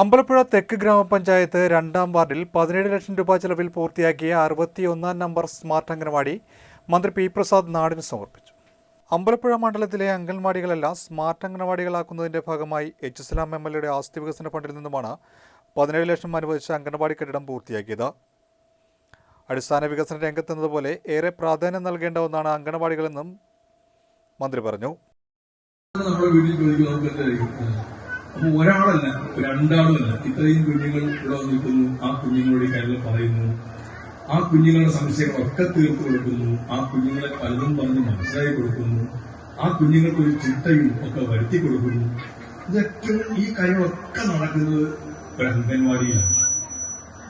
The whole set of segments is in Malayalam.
അമ്പലപ്പുഴ തെക്ക് ഗ്രാമപഞ്ചായത്ത് രണ്ടാം വാർഡിൽ പതിനേഴ് ലക്ഷം രൂപ ചെലവിൽ പൂർത്തിയാക്കിയ അറുപത്തിയൊന്നാം നമ്പർ സ്മാർട്ട് അംഗനവാടി മന്ത്രി പി പ്രസാദ് നാടിന് സമർപ്പിച്ചു. അമ്പലപ്പുഴ മണ്ഡലത്തിലെ അംഗൻവാടികളെല്ലാം സ്മാർട്ട് അംഗനവാടികളാക്കുന്നതിന്റെ ഭാഗമായി എച്ച് ഇസ്ലാം എം എൽ എയുടെ ആസ്തി വികസന ഫണ്ടിൽ നിന്നുമാണ് പതിനേഴ് ലക്ഷം അനുവദിച്ച അംഗൻവാടി കെട്ടിടം പൂർത്തിയാക്കിയത്. അടിസ്ഥാന വികസന രംഗത്തെന്നതുപോലെ ഏറെ പ്രാധാന്യം നൽകേണ്ട ഒന്നാണ് അംഗനവാടികളെന്നും മന്ത്രി പറഞ്ഞു. അപ്പൊ ഒരാളല്ല രണ്ടാളുമല്ല. ഇത്രയും കുഞ്ഞുങ്ങൾ ഇവിടെ നിൽക്കുന്നു ആ കുഞ്ഞുങ്ങളുടെ കാര്യങ്ങൾ പറയുന്നു ആ കുഞ്ഞുങ്ങളുടെ സംശയങ്ങളൊക്കെ തീർത്തു കൊടുക്കുന്നു. ആ കുഞ്ഞുങ്ങളെ പലതും പറഞ്ഞ് മനസ്സിലാക്കി കൊടുക്കുന്നു. ആ കുഞ്ഞുങ്ങൾക്ക് ഒരു ചിട്ടയും ഒക്കെ വരുത്തി കൊടുക്കുന്നു. ഇതൊക്കെ ഈ കാര്യങ്ങളൊക്കെ നടക്കുന്നത് ഒരു അംഗൻവാടിയിലാണ്.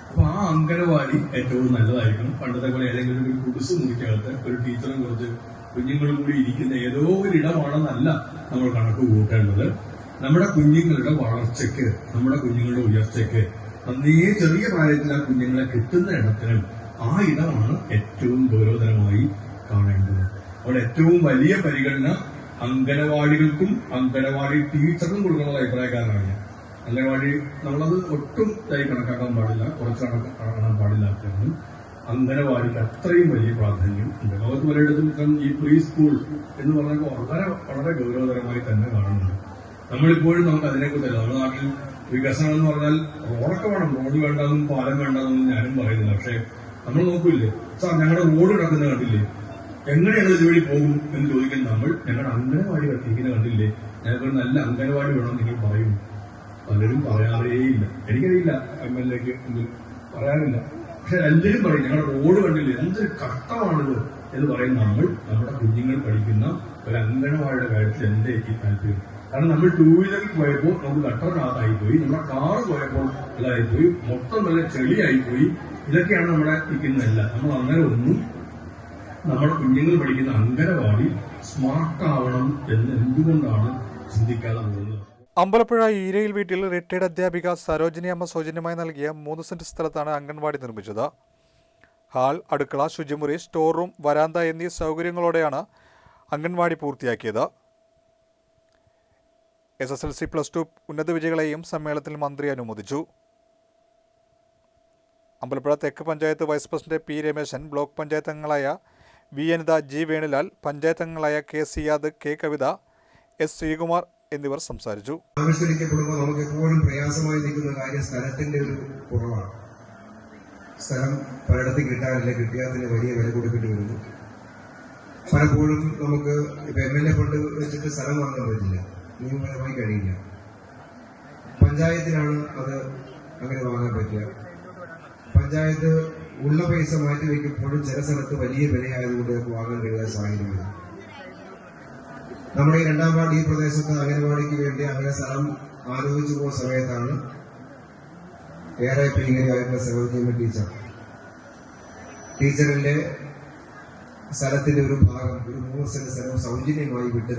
അപ്പൊ ആ അംഗനവാടി ഏറ്റവും നല്ലതായിരിക്കണം. പണ്ടത്തെ പോലെ ഏതെങ്കിലും ഒരു കുടിസ് മുറിക്കകത്ത് ഒരു ടീച്ചറും കുറച്ച് കുഞ്ഞുങ്ങളും കൂടി ഇരിക്കുന്ന ഏതോ ഒരു ഇടമാണെന്നല്ല നമ്മൾ കണക്ക് കൂട്ടേണ്ടത്. നമ്മുടെ കുഞ്ഞുങ്ങളുടെ വളർച്ചയ്ക്ക് നമ്മുടെ കുഞ്ഞുങ്ങളുടെ ഉയർച്ചയ്ക്ക് അന്നേ ചെറിയ പ്രായത്തിൽ ആ കുഞ്ഞുങ്ങളെ കിട്ടുന്ന ഇടത്തിനും ആ ഇടമാണ് ഏറ്റവും ഗൗരവതരമായി കാണേണ്ടത്. അവിടെ ഏറ്റവും വലിയ പരിഗണന അംഗനവാടികൾക്കും അംഗനവാടി ടീച്ചർക്കും കൊടുക്കുന്ന അഭിപ്രായക്കാരനാണ് ഞാൻ അംഗനവാടി നമ്മളത് ഒട്ടും ഇതായി കണക്കാക്കാൻ പാടില്ല കുറച്ച് കണക്കാക്കാൻ പാടില്ലാത്തതാണ്. അംഗനവാടിക്ക് അത്രയും വലിയ പ്രാധാന്യം ഉണ്ട്. ലോകത്ത് പലയിടത്തും ഈ പ്രീ സ്കൂൾ എന്ന് പറഞ്ഞാൽ വളരെ വളരെ ഗൗരവതരമായി തന്നെ കാണുന്നുണ്ട്. നമ്മളിപ്പോഴും നമുക്ക് അതിനെക്കുറിച്ചല്ല നമ്മുടെ നാട്ടിൽ വികസനം എന്ന് പറഞ്ഞാൽ റോഡൊക്കെ വേണം റോഡ് വേണ്ടെന്നും പാലം വേണ്ടെന്നും ഞാനും പറയുന്നില്ല. പക്ഷെ നമ്മൾ നോക്കൂല്ലേ? സാർ ഞങ്ങളുടെ റോഡ് കിടക്കുന്ന കണ്ടില്ലേ? എങ്ങനെയാണ് ഇതുവഴി പോകും എന്ന് ചോദിക്കുന്ന നമ്മൾ ഞങ്ങളുടെ അംഗനവാടി കത്തിക്കുന്ന കണ്ടില്ലേ? ഞങ്ങൾക്ക് നല്ല അംഗനവാടി വേണം നിങ്ങൾ പറയും. പലരും പറയാറേയില്ല. എനിക്കറിയില്ല എം എൽ എക്ക് പറയാറില്ല പക്ഷെ എല്ലാവരും പറയും. ഞങ്ങളുടെ റോഡ് കണ്ടില്ലേ? എന്തൊരു കഷ്ടമാണിത്. എന്ന് പറയുന്ന നമ്മൾ നമ്മുടെ കുഞ്ഞുങ്ങൾ പഠിക്കുന്ന ഒരു അംഗനവാടിയുടെ കാര്യത്തിൽ എന്റെ എനിക്ക് താല്പര്യം. കാരണം നമ്മൾ ടൂ വീലറിൽ പോയപ്പോൾ നമുക്ക് ഗട്ടറിനകത്തായി പോയി നമ്മുടെ കാർ പോയപ്പോൾ ഇതായി പോയി മൊത്തം നല്ല ചെളിയായി പോയി ഇതൊക്കെയാണ് നമ്മുടെ ഇരിക്കുന്നതല്ല. നമ്മൾ അങ്ങനെ ഒന്നും നമ്മുടെ കുഞ്ഞുങ്ങൾ പഠിക്കുന്ന അംഗനവാടി സ്മാർട്ടാവണം എന്ന് എന്തുകൊണ്ടാണ് ചിന്തിക്കാതെ പോകുന്നത്? അമ്പലപ്പുഴ ഈരയിൽ വീട്ടിൽ റിട്ടയർഡ് അധ്യാപിക സരോജിനി അമ്മ സൗജന്യമായി നൽകിയ മൂന്ന് സെന്റ് സ്ഥലത്താണ് അംഗൻവാടി നിർമ്മിച്ചത്. ഹാൾ അടുക്കള ശുചിമുറി സ്റ്റോർ റൂം വരാന്ത എന്നീ സൗകര്യങ്ങളോടെയാണ് അംഗൻവാടി പൂർത്തിയാക്കിയത്. S S L C plus two ഉന്നത വിജയികളെയും സമ്മേളനത്തിൽ മന്ത്രി അനുമോദിച്ചു. അമ്പലപ്പുഴ തെക്ക് panchayat vice president P Rameshan block panchayat അംഗങ്ങളായ വി അനിത ജി വേണുലാൽ പഞ്ചായത്ത് അംഗങ്ങളായ K Siyad K Kavitha S Sreekumar എന്നിവർ സംസാരിച്ചു. നമുക്ക് എപ്പോഴും പ്രയാസമായി നിൽക്കുന്ന കാര്യം സ്ഥലത്തിന്റെ ഒരു കുറവാണ്. സ്ഥലം പലയിടത്ത് കിട്ടാറില്ല കിട്ടിയാൽ വലിയ വില കൊടുക്കേണ്ടി വരുന്നു പലപ്പോഴും നമുക്ക് ഇപ്പൊ എം എൽ എ ഫണ്ട് വെച്ചിട്ട് സ്ഥലം വാങ്ങാൻ പറ്റില്ല. നിയമപരമായി കഴിയില്ല. പഞ്ചായത്തിനാണ് അത് അങ്ങനെ വാങ്ങാൻ പറ്റുക പഞ്ചായത്ത് ഉള്ള പൈസ മാറ്റി വയ്ക്കുമ്പോഴും ചില സ്ഥലത്ത് വലിയ വിലയായതുകൊണ്ട് നമുക്ക് വാങ്ങാൻ കഴിയാത്ത സാഹചര്യമാണ്. നമ്മുടെ ഈ രണ്ടാം വാർഡ് ഈ പ്രദേശത്ത് അംഗനവാടിക്ക് വേണ്ടി അങ്ങനെ സ്ഥലം ആലോചിച്ചു പോകുന്ന സമയത്താണ് ഏറെ പ്രിയങ്കരിയായിട്ടുള്ള സരോജിനി ടീച്ചർ. ടീച്ചറിന്റെ സ്ഥലത്തിന്റെ ഒരു ഭാഗം ഒരു മൂന്ന് സെന്റ് സ്ഥലം സൗജന്യമായി വിട്ടത്